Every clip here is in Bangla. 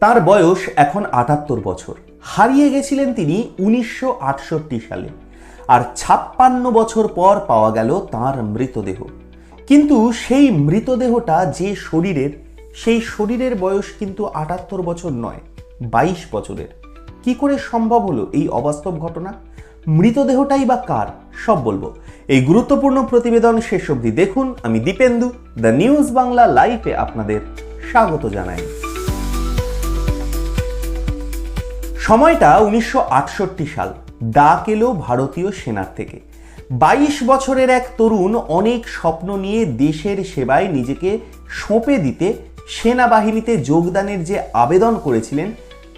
তার বয়স এখন আটাত্তর বছর। হারিয়ে গেছিলেন তিনি উনিশশো আটষট্টি সালে। আর ছাপ্পান্ন বছর পর পাওয়া গেল তার মৃতদেহ। কিন্তু সেই মৃতদেহটা যে শরীরের, সেই শরীরের বয়স কিন্তু আটাত্তর বছর নয়, বাইশ বছরের। কি করে সম্ভব হলো এই অবাস্তব ঘটনা? মৃতদেহটাই বা কার? সব বলব। এই গুরুত্বপূর্ণ প্রতিবেদন শেষ অবধি দেখুন। আমি দীপেন্দু, দ্য নিউজ বাংলা লাইভে আপনাদের স্বাগত জানাই। সময়টা উনিশশো আটষট্টি সাল, ডাক এলো ভারতীয় সেনার থেকে। বাইশ বছরের এক তরুণ অনেক স্বপ্ন নিয়ে দেশের সেবায় নিজেকে সঁপে দিতে সেনাবাহিনীতে যোগদানের যে আবেদন করেছিলেন,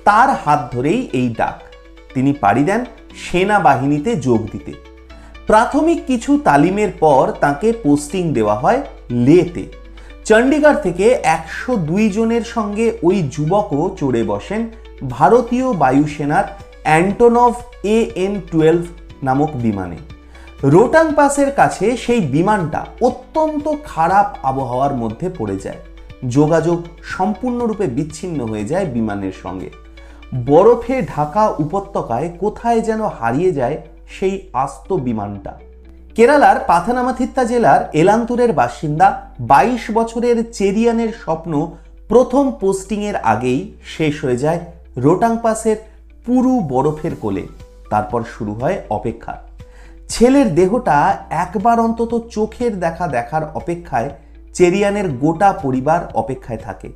তার হাত ধরেই এই ডাক। তিনি পাড়ি দেন সেনাবাহিনীতে যোগ দিতে। প্রাথমিক কিছু তালিমের পর তাকে পোস্টিং দেওয়া হয় লেতে। চণ্ডীগড় থেকে একশো দুই জনের সঙ্গে ওই যুবকও চড়ে বসেন ভারতীয় বায়ুসেনার অ্যান্টোনভ এ এন টুয়েলভ নামক বিমানে। রোটাং পাসের কাছে সেই বিমানটা অত্যন্ত খারাপ আবহাওয়ার মধ্যে পড়ে যায়। যোগাযোগ সম্পূর্ণরূপে বিচ্ছিন্ন হয়ে যায় বিমানের সঙ্গে। বরফে ঢাকা উপত্যকায় কোথায় যেন হারিয়ে যায় সেই আস্ত বিমানটা। কেরালার পাথানামাথিত্তা জেলার এলান্তুরের বাসিন্দা বাইশ বছরের চেরিয়ানের স্বপ্ন প্রথম পোস্টিংয়ের আগেই শেষ হয়ে যায় রোটাং পাসের পুরু বরফের কোলে। তারপর শুরু হয় অপেক্ষা। ছেলের দেহটা একবার অন্তত চোখের দেখা দেখার অপেক্ষায় চেরিয়ানের গোটা পরিবার অপেক্ষায় থাকে।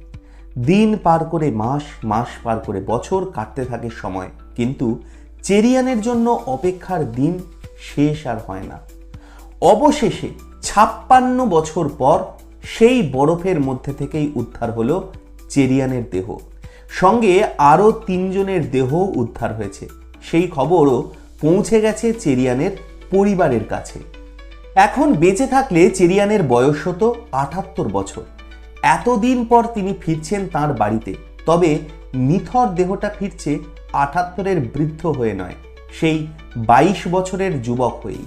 দিন পার করে মাস মাস পার করে বছর কাটতে থাকে সময়। কিন্তু চেরিয়ানের জন্য অপেক্ষার দিন শেষ আর হয় না। অবশেষে ছাপ্পান্ন বছর পর সেই বরফের মধ্যে থেকেই উদ্ধার হলো চেরিয়ানের দেহ। সঙ্গে আরও তিনজনের দেহ উদ্ধার হয়েছে। সেই খবরও পৌঁছে গেছে চেরিয়ানের পরিবারের কাছে। এখন বেঁচে থাকলে চেরিয়ানের বয়স হতো আটাত্তর বছর। এতদিন পর তিনি ফিরছেন তার বাড়িতে। তবে নিথর দেহটা ফিরছে আটাত্তরের বৃদ্ধ হয়ে নয়, সেই বাইশ বছরের যুবক হয়েই।